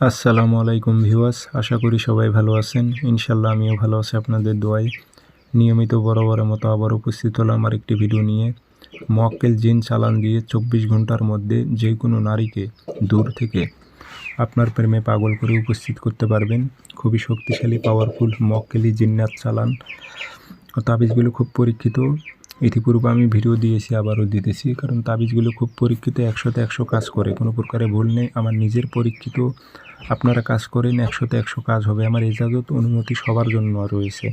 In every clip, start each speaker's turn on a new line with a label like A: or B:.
A: আসসালামু আলাইকুম ভিউয়ার্স, আশা করি সবাই ভালো আছেন। ইনশাল্লাহ আমিও ভালো আছি আপনাদের দোয়াই নিয়মিত বরাবরের মতো আবার উপস্থিত হলাম আর একটি ভিডিও নিয়ে। মক্কেল জিন চালান দিয়ে চব্বিশ ঘণ্টার মধ্যে যে কোনো নারীকে দূর থেকে আপনার প্রেমে পাগল করে উপস্থিত করতে পারবেন। খুবই শক্তিশালী পাওয়ারফুল মক্কেলি জিন্নাত চালান। তাবিজগুলো খুব পরীক্ষিত। ইতিপূর্বে আমি ভিডিও দিয়েছি, আবারও দিতেছি। কারণ তাবিজগুলো খুব পরীক্ষিত একশোতে একশো কাজ করে। কোনো প্রকারে ভুল নেই। আমার নিজের পরীক্ষিত আপনারা কাজ করেন একশোতে একশো কাজ হবে। আমার এজাজত অনুমতি সবার জন্য রয়েছে।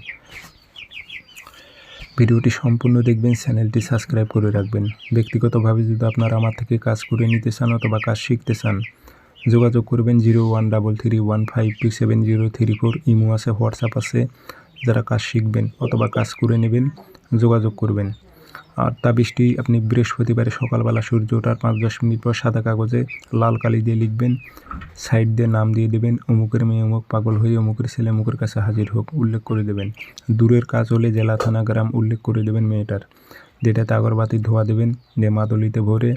A: ভিডিওটি সম্পূর্ণ দেখবেন, চ্যানেলটি সাবস্ক্রাইব করে রাখবেন। ব্যক্তিগতভাবে যদি আপনারা আমার থেকে কাজ করে নিতে চান অথবা কাজ শিখতে চান, যোগাযোগ করবেন zero one double three one five two seven zero three four. Imo আছে, হোয়াটসঅ্যাপ আছে, যারা কাজ শিখবেন অথবা কাজ করে নেবেন, যোগাযোগ করবেন। আর তাবিজটি আপনি বৃহস্পতিবারে সকালবেলা সূর্য ওঠার পাঁচ দশ মিনিট পর সাদা কাগজে লাল কালি দিয়ে লিখবেন, সাইড দিয়ে নাম দিয়ে দেবেন, অমুকের মেয়ে অমুক পাগল হয়ে অমুকের ছেলে অমুকের কাছে হাজির হোক, উল্লেখ করে দেবেন। দূরের কাজ হলে জেলা, থানা, গ্রাম উল্লেখ করে দেবেন মেয়েটার। যেটাতে আগরবাতি ধোয়া দেবেন, দিয়ে মাদলিতে ভরে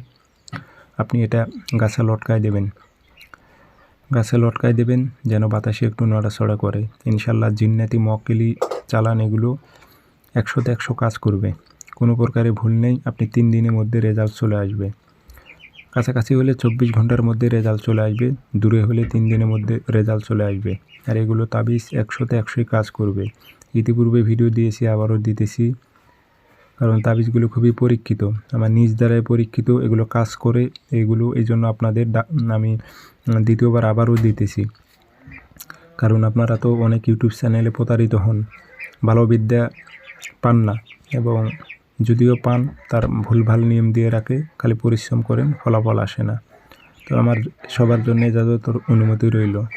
A: আপনি এটা গাছে লটকায় দেবেন। গাছে লটকায় দেবেন যেন বাতাসে একটু নড়াচড়া করে। ইনশাল্লাহ জিন্নাতি মক্কেলি চালান এগুলো একশোতে একশো কাজ করবে। কোনো প্রকারে ভুল নেই, আপনি তিন দিনের মধ্যে রেজাল্ট চলে আসবে। কাছাকাছি হলে চব্বিশ ঘণ্টার মধ্যে রেজাল্ট চলে আসবে, দূরে হলে তিন দিনের মধ্যে রেজাল্ট চলে আসবে। আর এগুলো তাবিজ একশোতে একশোই কাজ করবে। ইতিপূর্বে ভিডিও দিয়েছি, আবারও দিতেছি, কারণ তাবিজগুলো খুবই পরীক্ষিত। আমার নিজ দ্বারাই পরীক্ষিত, এগুলো কাজ করে, এগুলো এই জন্য আপনাদের আমি দ্বিতীয়বার আবারও দিতেছি। কারণ আপনারা তো অনেক ইউটিউব চ্যানেলে প্রতারিত হন। ভালো বিদ্যা পান না, এবং যদিও পান, তার ভুলভাল নিয়ম দিয়ে রাখে, খালি পরিশ্রম করেন, ফলাফল আসে না। তো আমার সবার জন্যে তোর অনুমতি রইল।